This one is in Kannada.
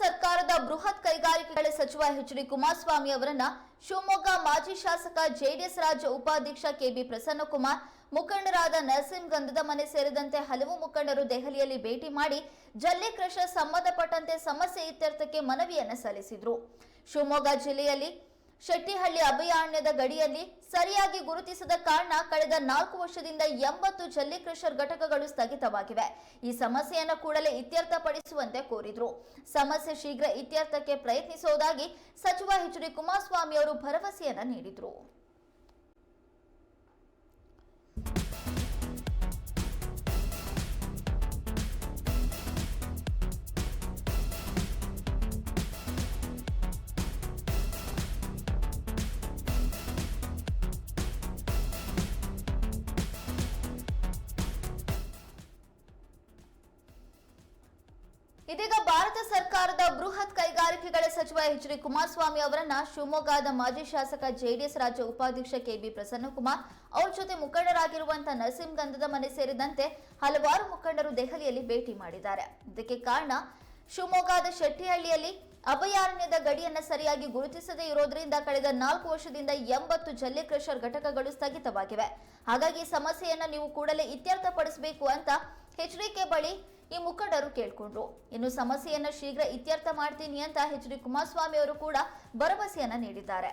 ಸರ್ಕಾರದ ಬೃಹತ್ ಕೈಗಾರಿಕೆಗಳ ಸಚಿವ ಎಚ್ ಡಿ ಕುಮಾರಸ್ವಾಮಿ ಅವರನ್ನ ಶಿವಮೊಗ್ಗ ಮಾಜಿ ಶಾಸಕ ಜೆಡಿಎಸ್ ರಾಜ್ಯ ಉಪಾಧ್ಯಕ್ಷ ಕೆಬಿ ಪ್ರಸನ್ನಕುಮಾರ್, ಮುಖಂಡರಾದ ನರಸಿಂಹ ಗಂಧದ ಮನೆ ಸೇರಿದಂತೆ ಹಲವು ಮುಖಂಡರು ದೆಹಲಿಯಲ್ಲಿ ಭೇಟಿ ಮಾಡಿ ಜಲ್ಲೆ ಕೃಷ ಸಂಬಂಧಪಟ್ಟಂತೆ ಸಮಸ್ಯೆ ಇತ್ಯರ್ಥಕ್ಕೆ ಮನವಿಯನ್ನು ಸಲ್ಲಿಸಿದ್ರು. ಶಿವಮೊಗ್ಗ ಜಿಲ್ಲೆಯಲ್ಲಿ ಶೆಟ್ಟಿಹಳ್ಳಿ ಅಭಯಾರಣ್ಯದ ಗಡಿಯಲ್ಲಿ ಸರಿಯಾಗಿ ಗುರುತಿಸದ ಕಾರಣ ಕಳೆದ ನಾಲ್ಕು ವರ್ಷದಿಂದ ಎಂಬತ್ತು ಜಲ್ಲಿ ಕ್ರಷರ್ ಘಟಕಗಳು ಸ್ಥಗಿತವಾಗಿವೆ. ಈ ಸಮಸ್ಯೆಯನ್ನು ಕೂಡಲೇ ಇತ್ಯರ್ಥಪಡಿಸುವಂತೆ ಕೋರಿದ್ರು. ಸಮಸ್ಯೆ ಶೀಘ್ರ ಇತ್ಯರ್ಥಕ್ಕೆ ಪ್ರಯತ್ನಿಸುವುದಾಗಿ ಸಚಿವ ಎಚ್ ಡಿ ಕುಮಾರಸ್ವಾಮಿ ಅವರು ಭರವಸೆಯನ್ನ ನೀಡಿದ್ರು. ಇದೀಗ ಭಾರತ ಸರ್ಕಾರದ ಬೃಹತ್ ಕೈಗಾರಿಕೆಗಳ ಸಚಿವ ಎಚ್ ಡಿ ಕುಮಾರಸ್ವಾಮಿ ಅವರನ್ನ ಶಿವಮೊಗ್ಗದ ಮಾಜಿ ಶಾಸಕ ಜೆಡಿಎಸ್ ರಾಜ್ಯ ಉಪಾಧ್ಯಕ್ಷ ಕೆಬಿ ಪ್ರಸನ್ನಕುಮಾರ್, ಅವ್ರ ಜೊತೆ ಮುಖಂಡರಾಗಿರುವಂತಹ ನರಸಿಂಹಗಂಧದ ಮನೆ ಸೇರಿದಂತೆ ಹಲವಾರು ಮುಖಂಡರು ದೆಹಲಿಯಲ್ಲಿ ಭೇಟಿ ಮಾಡಿದ್ದಾರೆ. ಇದಕ್ಕೆ ಕಾರಣ ಶಿವಮೊಗ್ಗದ ಶೆಟ್ಟಿಹಳ್ಳಿಯಲ್ಲಿ ಅಭಯಾರಣ್ಯದ ಗಡಿಯನ್ನ ಸರಿಯಾಗಿ ಗುರುತಿಸದೇ ಇರೋದ್ರಿಂದ ಕಳೆದ ನಾಲ್ಕು ವರ್ಷದಿಂದ ಎಂಬತ್ತು ಜಲ್ಲೆ ಕ್ರಷರ್ ಘಟಕಗಳು ಸ್ಥಗಿತವಾಗಿವೆ. ಹಾಗಾಗಿ ಸಮಸ್ಯೆಯನ್ನ ನೀವು ಕೂಡಲೇ ಇತ್ಯರ್ಥಪಡಿಸಬೇಕು ಅಂತ ಎಚ್ಡಿಕೆ ಬಳಿ ಈ ಮುಖಂಡರು ಕೇಳ್ಕೊಂಡ್ರು. ಇನ್ನು ಸಮಸ್ಯೆಯನ್ನ ಶೀಘ್ರ ಇತ್ಯರ್ಥ ಮಾಡ್ತೀನಿ ಅಂತ ಎಚ್ ಡಿ ಕುಮಾರಸ್ವಾಮಿ ಅವರು ಕೂಡ ಭರವಸೆಯನ್ನ ನೀಡಿದ್ದಾರೆ.